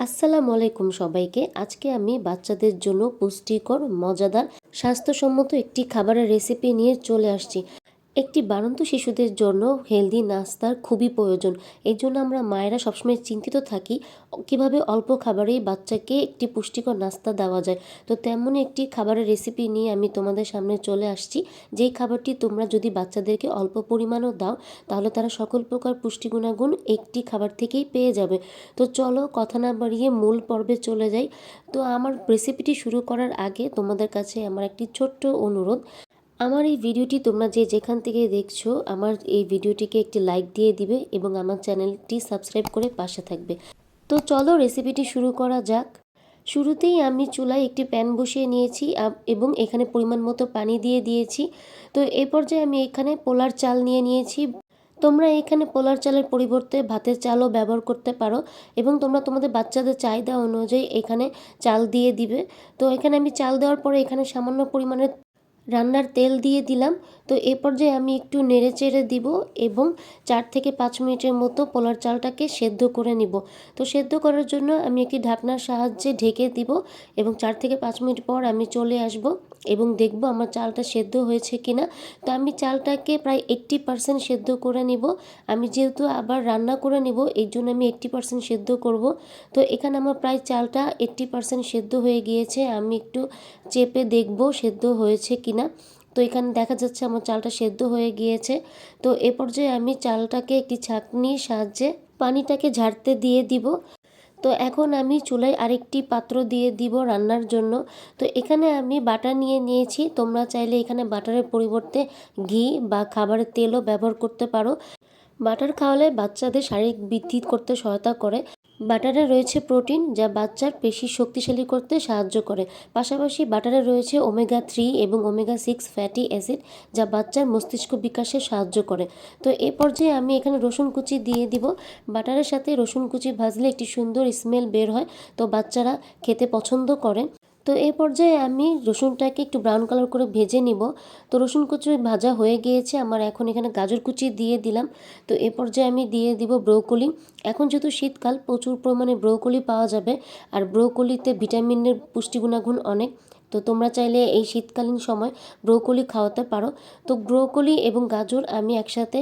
আসসালামু আলাইকুম সবাইকে। আজকে আমি বাচ্চাদের জন্য পুষ্টিকর, মজাদার, স্বাস্থ্যসম্মত একটি খাবারের রেসিপি নিয়ে চলে আসছি। একটি বাড়ন্ত শিশুদের জন্য হেলদি নাস্তার খুবই প্রয়োজন। এই জন্য আমরা মায়েরা সবসময় চিন্তিত থাকি, কীভাবে অল্প খাবারেই বাচ্চাকে একটি পুষ্টিকর নাস্তা দেওয়া যায়। তো তেমনই একটি খাবারের রেসিপি নিয়ে আমি তোমাদের সামনে চলে আসছি। যেই খাবারটি তোমরা যদি বাচ্চাদেরকে অল্প পরিমাণও দাও, তাহলে তারা সকল প্রকার পুষ্টি গুণাগুণ একটি খাবার থেকেই পেয়ে যাবে। তো চলো কথা না বাড়িয়ে মূল পর্বে চলে যাই। তো আমার রেসিপিটি শুরু করার আগে তোমাদের কাছে আমার একটি ছোট্ট অনুরোধ। আমার এই ভিডিওটি তোমরা যে যেখান থেকে দেখছ, আমার এই ভিডিওটিকে একটি লাইক দিয়ে দিবে এবং আমার চ্যানেলটি সাবস্ক্রাইব করে পাশে থাকবে। তো চলো রেসিপিটি শুরু করা যাক। শুরুতেই আমি চুলায় একটি প্যান বসিয়ে নিয়েছি এবং এখানে পরিমাণ মতো পানি দিয়ে দিয়েছি। তো এ পর্যায়ে আমি এখানে পোলার চাল নিয়ে নিয়েছি। তোমরা এখানে পোলার চালের পরিবর্তে ভাতের চালও ব্যবহার করতে পারো এবং তোমরা তোমাদের বাচ্চাদের চাহিদা অনুযায়ী এখানে চাল দিয়ে দিবে। তো এখানে আমি চাল দেওয়ার পরে এখানে সামান্য পরিমাণে রান্নার তেল দিয়ে দিলাম। তো এ পর্যায়ে আমি একটু নেড়ে চেড়ে দিব এবং চার থেকে পাঁচ মিনিটের মতো পোলার চালটাকে সেদ্ধ করে নিব। তো সেদ্ধ করার জন্য আমি একটি ঢাকনার সাহায্যে ঢেকে দিব এবং চার থেকে পাঁচ মিনিট পর আমি চলে আসব। এবং দেখব আমার চালটা সেদ্ধ হয়েছে কিনা। তো আমি চালটাকে প্রায় এইট্টি পারসেন্ট সেদ্ধ করে নিব। আমি যেহেতু আবার রান্না করে নিব, এই জন্য আমি এইট্টি পারসেন্ট সেদ্ধ করব। তো এখানে আমার প্রায় চালটা এইট্টি পারসেন্ট সেদ্ধ হয়ে গিয়েছে। আমি একটু চেপে দেখব সেদ্ধ হয়েছে কিনা। তো এখানে দেখা যাচ্ছে আমার চালটা সেদ্ধ হয়ে গিয়েছে। তো এ পর্যায়ে আমি চালটাকে একটি ছাঁকনির সাহায্যে পানিটাকে ঝাড়তে দিয়ে দিব। তো এখন আমি চুলায় আরেকটি পাত্র দিয়ে দিব রান্নার জন্য। তো এখানে আমি বাটার নিয়ে নিয়েছি। তোমরা চাইলে এখানে বাটারের পরিবর্তে ঘি বা খাবারের তেলও ব্যবহার করতে পারো। বাটার খাওয়ালে বাচ্চাদের শারীরিক বৃদ্ধি করতে সহায়তা করে। বাটারে রয়েছে প্রোটিন যা বাচ্চার পেশি শক্তিশালী করতে সাহায্য করে। পাশাপাশি বাটারে রয়েছে ওমেগা থ্রি এবং ওমেগা সিক্স ফ্যাটি অ্যাসিড যা বাচ্চার মস্তিষ্ক বিকাশে সাহায্য করে। তো এ পর্যায়ে আমি এখানে রসুন কুচি দিয়ে দিব। বাটারের সাথে রসুন কুচি ভাজলে একটি সুন্দর স্মেল বের হয়। তো বাচ্চারা খেতে পছন্দ করে। তো এই পর্যায়ে আমি রসুনটাকে একটু ব্রাউন কালার করে ভেজে নিব। তো রসুন কুচি ভাজা হয়ে গিয়েছে, আমার এখন এখানে গাজর কুচি দিয়ে দিলাম। তো এ পর্যায়ে আমি দিয়ে দিব ব্রোকলি। এখন যেহেতু শীতকাল, প্রচুর পরিমাণে ব্রোকলি পাওয়া যাবে, আর ব্রোকলিতে ভিটামিনের পুষ্টি গুণাগুণ অনেক। তো তোমরা চাইলে এই শীতকালীন সময় ব্রোকলি খাওয়াতে পারো। তো ব্রোকলি এবং গাজর আমি একসাথে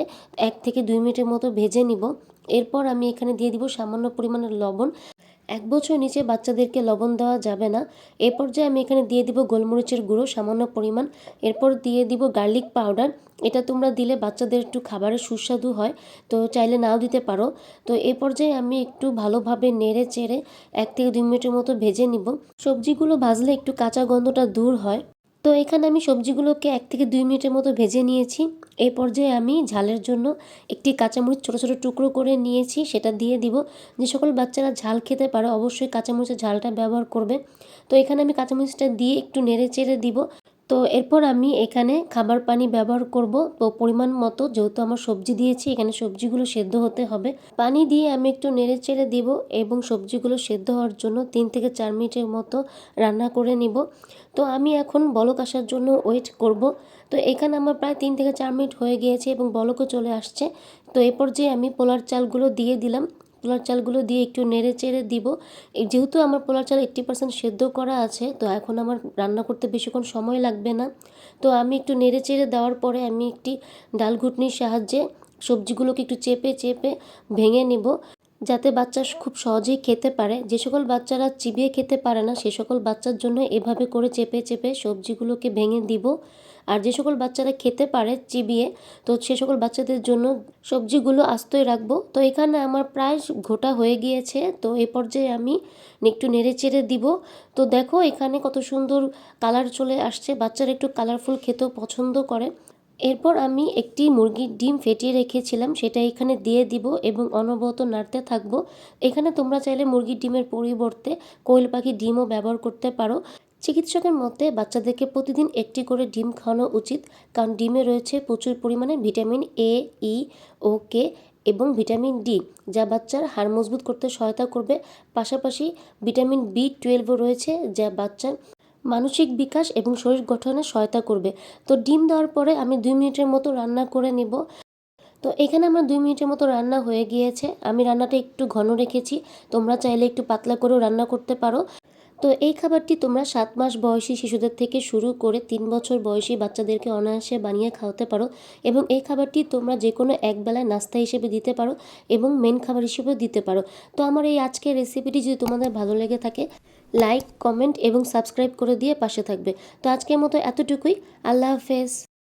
এক থেকে দুই মিনিটের মতো ভেজে নিব। এরপর আমি এখানে দিয়ে দিব সামান্য পরিমাণের লবণ। এক বছর নিচে বাচ্চাদেরকে লবণ দেওয়া যাবে না। এ পর্যায়ে আমি এখানে দিয়ে দিব গোলমরিচের গুঁড়ো, সামান্য পরিমাণ। এরপর দিয়ে দিব গার্লিক পাউডার। এটা তোমরা দিলে বাচ্চাদের একটু খাবারের সুস্বাদু হয়, তো চাইলে নাও দিতে পারো। তো এ পর্যায়ে আমি একটু ভালোভাবে নেড়ে চেড়ে এক থেকে দুই মিনিটের মতো ভেজে নিব। সবজিগুলো ভাজলে একটু কাঁচা গন্ধটা দূর হয়। তো এখানে আমি সবজিগুলোকে এক থেকে দুই মিনিটের মতো ভেজে নিয়েছি। এই পর্যায়ে আমি ঝালের জন্য একটি কাঁচামরিচ ছোটো ছোটো টুকরো করে নিয়েছি, সেটা দিয়ে দিব। যে সকল বাচ্চারা ঝাল খেতে পারে, অবশ্যই কাঁচামরিচের ঝালটা ব্যবহার করবে। তো এখানে আমি কাঁচামরিচটা দিয়ে একটু নেড়ে চেড়ে দিব। তো এরপর আমি এখানে খাবার পানি ব্যবহার করব। তো পরিমাণ মতো যেহেতু আমার সবজি দিয়েছি, এখানে সবজিগুলো সেদ্ধ হতে হবে। পানি দিয়ে আমি একটু নেড়ে চেড়ে দিব এবং সবজিগুলো সেদ্ধ হওয়ার জন্য তিন থেকে চার মিনিটের মতো রান্না করে নিব। তো আমি এখন বলক আসার জন্য ওয়েট করব। তো এখানে আমার প্রায় তিন থেকে চার মিনিট হয়ে গিয়েছে এবং বলকও চলে আসছে। তো এরপর যে আমি পোলার চালগুলো দিয়ে দিলাম পোলার চালগুলো দিয়ে একটু নেড়ে চেড়ে দিব। যেহেতু আমার পোলার চাল এইট্টি পার্সেন্ট সেদ্ধ করা আছে, তো এখন আমার রান্না করতে বেশিক্ষণ সময় লাগবে না। তো আমি একটু নেড়ে চেড়ে দেওয়ার পরে আমি একটি ডাল ঘুটনির সাহায্যে সবজিগুলোকে একটু চেপে চেপে ভেঙে নিব, যাতে বাচ্চা খুব সহজেই খেতে পারে। যে সকল বাচ্চারা চিবিয়ে খেতে পারে না, সে সকল বাচ্চার জন্য এভাবে করে চেপে চেপে সবজিগুলোকে ভেঙে দিব। আর যে সকল বাচ্চারা খেতে পারে চিবিয়ে, তো সে সকল বাচ্চাদের জন্য সবজিগুলো আস্তই রাখব। তো এখানে আমার প্রায় ঘোটা হয়ে গিয়েছে। তো এ পর্যায়ে আমি একটু নেড়ে চেড়ে দিব। তো দেখো এখানে কত সুন্দর কালার চলে আসছে। বাচ্চারা একটু কালারফুল খেতেও পছন্দ করে। এরপর আমি একটি মুরগির ডিম ফেটিয়ে রেখেছিলাম। সেটা এখানে দিয়ে দিব এবং অনবরত নাড়তে থাকব। এখানে তোমরা চাইলে মুরগির ডিমের পরিবর্তে কোয়েল পাখির ডিমও ব্যবহার করতে পারো। চিকিৎসকের মতে, বাচ্চাদেরকে প্রতিদিন একটি করে ডিম খাওয়ানো উচিত, কারণ ডিমে রয়েছে প্রচুর পরিমাণে ভিটামিন এ ই ও কে এবং ভিটামিন ডি যা বাচ্চার হাড় মজবুত করতে সহায়তা করবে। পাশাপাশি ভিটামিন বি টুয়েলভও রয়েছে, যা বাচ্চার মানসিক বিকাশ এবং শরীর গঠনে সহায়তা করবে। তো ডিম দেওয়ার পরে আমি দুই মিনিটের মতো রান্না করে নিব। তো এখানে আমার দুই মিনিটের মতো রান্না হয়ে গিয়েছে। আমি রান্নাটা একটু ঘন রেখেছি। তোমরা চাইলে একটু পাতলা করেও রান্না করতে পারো। তো এই খাবারটি তোমরা সাত মাস বয়সী শিশুদের থেকে শুরু করে তিন বছর বয়সী বাচ্চাদেরকে অনায়াসে বানিয়ে খাওয়াতে পারো এবং এই খাবারটি তোমরা যে কোনো একবেলায় নাস্তা হিসেবে দিতে পারো এবং মেন খাবার হিসেবেও দিতে পারো। তো আমার এই আজকের রেসিপিটি যদি তোমাদের ভালো লেগে থাকে লাইক কমেন্ট এবং সাবস্ক্রাইব করে দিয়ে পাশে থাকবে। তো আজকের মতো এতটুকুই। আল্লাহ হাফেজ।